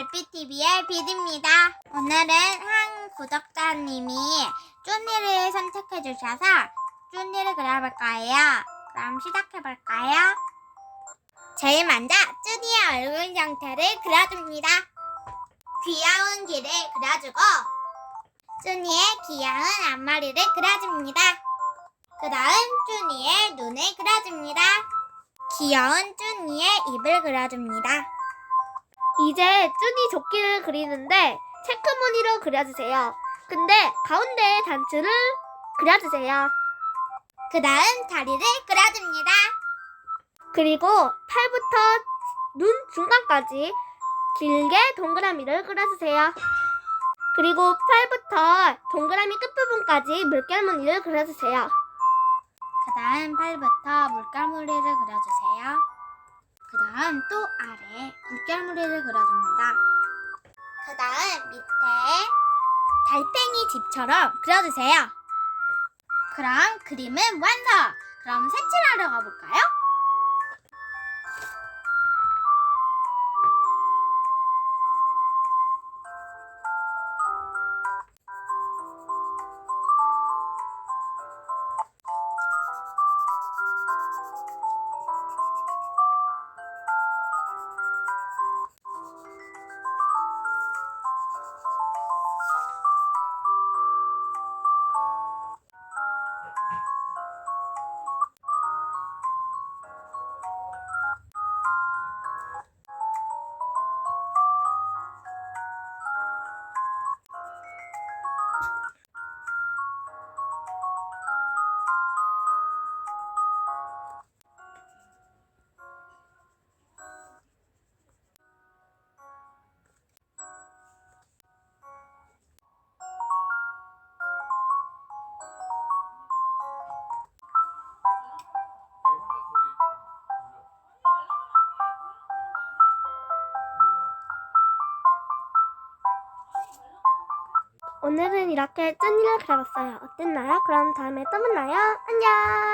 별빛TV의 비디입니다. 오늘은 한 구독자님이 쭈니를 선택해 주셔서 쭈니를 그려볼 거예요. 그럼 시작해 볼까요? 제일 먼저 쭈니의 얼굴 형태를 그려줍니다. 귀여운 귀를 그려주고 쭈니의 귀여운 앞머리를 그려줍니다. 그 다음 쭈니의 눈을 그려줍니다. 귀여운 쭈니의 입을 그려줍니다. 이제 쭈니 조끼를 그리는데 체크무늬로 그려주세요. 근데 가운데 단추를 그려주세요. 그 다음 다리를 그려줍니다. 그리고 팔부터 눈 중간까지 길게 동그라미를 그려주세요. 그리고 팔부터 동그라미 끝부분까지 물결무늬를 그려주세요. 그 다음 팔부터 물감무늬를 그려주세요. 그 다음 또 아래 물결무늬를 그려줍니다. 그 다음 밑에 달팽이 집처럼 그려주세요. 그럼 그림은 완성! 그럼 색칠하러 가볼까요? 오늘은 이렇게 쭈니를 그려봤어요. 어땠나요? 그럼 다음에 또 만나요. 안녕!